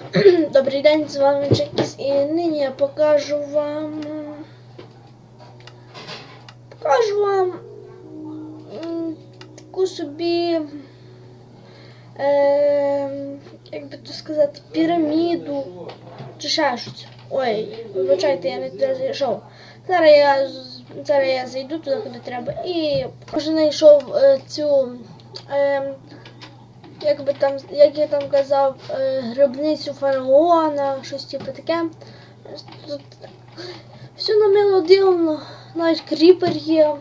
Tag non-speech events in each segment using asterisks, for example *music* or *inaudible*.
*clears throat* Добрий день, з вами Чекіс і нині я покажу вам. Покажу вам таку собі. Е, як би то сказати, піраміду. Чи ще щось. Ой, вибачайте, я не туди зайшов. Зараз я, зараз я зайду туди, куди треба. І вже знайшов е, цю. Е, як би там, як я там казав, е, гробницю фараона, щось типу таке. Тут все на дивно, навіть кріпер є.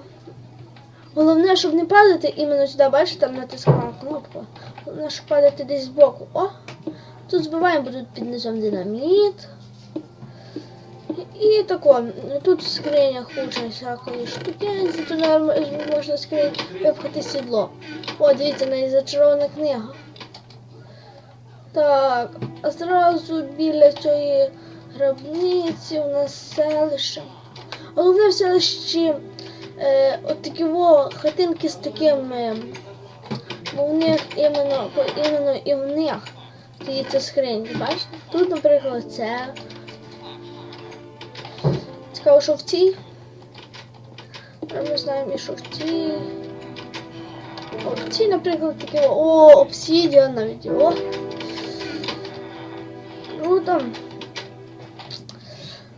Головне, щоб не падати іменно сюди, бачите, там натискала кнопку. Головне, щоб падати десь збоку. О! Тут збиваємо, бо тут під низом динаміт. І, тако, тут в скринях куча всякої штуки, м- можна скринь випхати сідло. О, дивіться, навіть зачарована книга. Так, а зразу біля цієї гробниці у нас селище. Головне в селищі е, от такі во хатинки з такими. Бо в них іменно, іменно і в них стоїться скриньки, бачите? Тут, наприклад, це. Цікаво, що в цій. Ми знаємо, і що в цій. Цій, наприклад, таке. О, обсідіан навіть. О. Круто.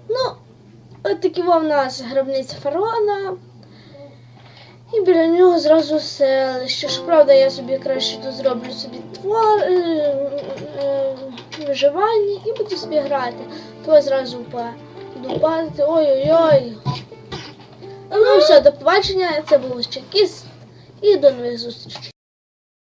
Ну, от такі в нас гробниця фараона. І біля нього зразу селище. Щоправда, я собі краще тут зроблю собі твор, е, е, виживання і буду собі грати. То зразу па- падати. Ой-ой-ой. Ну все, до побачення. Це був Чекіс. І e dando exorcista.